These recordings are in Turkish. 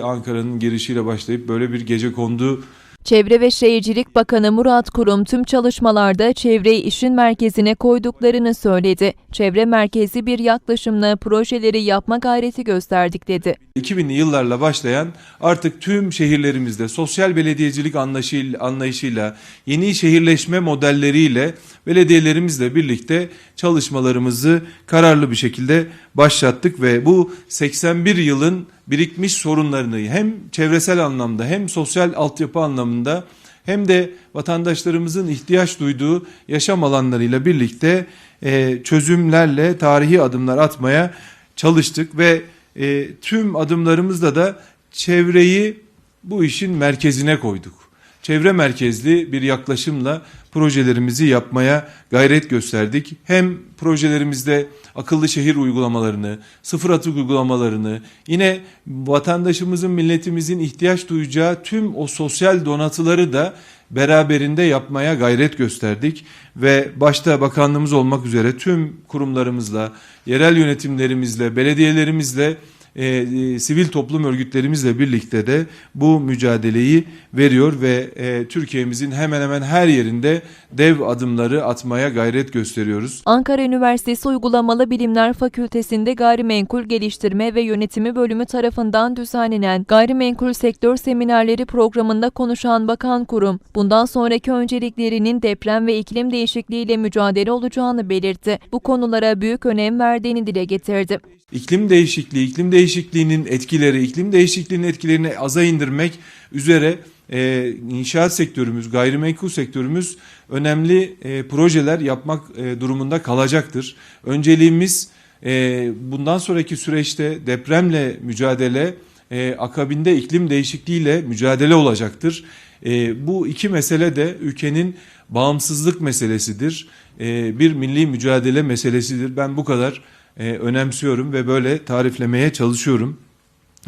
Ankara'nın girişiyle başlayıp böyle bir gece kondu Çevre ve Şehircilik Bakanı Murat Kurum tüm çalışmalarda çevreyi işin merkezine koyduklarını söyledi. Çevre merkezi bir yaklaşımla projeleri yapma gayreti gösterdik dedi. 2000'li yıllarla başlayan artık tüm şehirlerimizde sosyal belediyecilik anlayışı- anlayışıyla, yeni şehirleşme modelleriyle belediyelerimizle birlikte çalışmalarımızı kararlı bir şekilde başlattık ve bu 81 yılın birikmiş sorunlarını hem çevresel anlamda hem sosyal altyapı anlamında hem de vatandaşlarımızın ihtiyaç duyduğu yaşam alanlarıyla birlikte e, çözümlerle tarihi adımlar atmaya çalıştık ve e, tüm adımlarımızda da çevreyi bu işin merkezine koyduk. Çevre merkezli bir yaklaşımla projelerimizi yapmaya gayret gösterdik. Hem projelerimizde akıllı şehir uygulamalarını, sıfır atık uygulamalarını, yine vatandaşımızın, milletimizin ihtiyaç duyacağı tüm o sosyal donatıları da beraberinde yapmaya gayret gösterdik ve başta bakanlığımız olmak üzere tüm kurumlarımızla, yerel yönetimlerimizle, belediyelerimizle, e, e, sivil toplum örgütlerimizle birlikte de bu mücadeleyi veriyor ve e, Türkiye'mizin hemen hemen her yerinde dev adımları atmaya gayret gösteriyoruz. Ankara Üniversitesi Uygulamalı Bilimler Fakültesi'nde Gayrimenkul Geliştirme ve Yönetimi Bölümü tarafından düzenlenen Gayrimenkul Sektör Seminerleri programında konuşan Bakan Kurum, bundan sonraki önceliklerinin deprem ve iklim değişikliğiyle mücadele olacağını belirtti. Bu konulara büyük önem verdiğini dile getirdi. İklim değişikliği, iklim değişikliğinin etkileri, iklim değişikliğinin etkilerini aza indirmek üzere e, inşaat sektörümüz, gayrimenkul sektörümüz önemli e, projeler yapmak e, durumunda kalacaktır. Önceliğimiz e, bundan sonraki süreçte depremle mücadele, e, akabinde iklim değişikliğiyle mücadele olacaktır. E, bu iki mesele de ülkenin bağımsızlık meselesidir. E, bir milli mücadele meselesidir. Ben bu kadar e, önemsiyorum ve böyle tariflemeye çalışıyorum.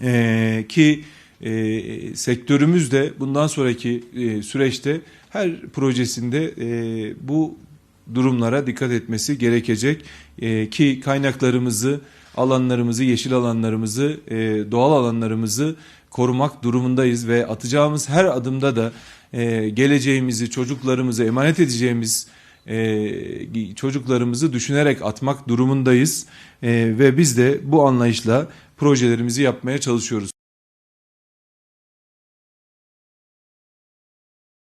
E, ki e, sektörümüz de bundan sonraki e, süreçte her projesinde e, bu durumlara dikkat etmesi gerekecek E, ki kaynaklarımızı, alanlarımızı, yeşil alanlarımızı, e, doğal alanlarımızı korumak durumundayız ve atacağımız her adımda da e, geleceğimizi, çocuklarımızı emanet edeceğimiz e, çocuklarımızı düşünerek atmak durumundayız E, ve biz de bu anlayışla projelerimizi yapmaya çalışıyoruz.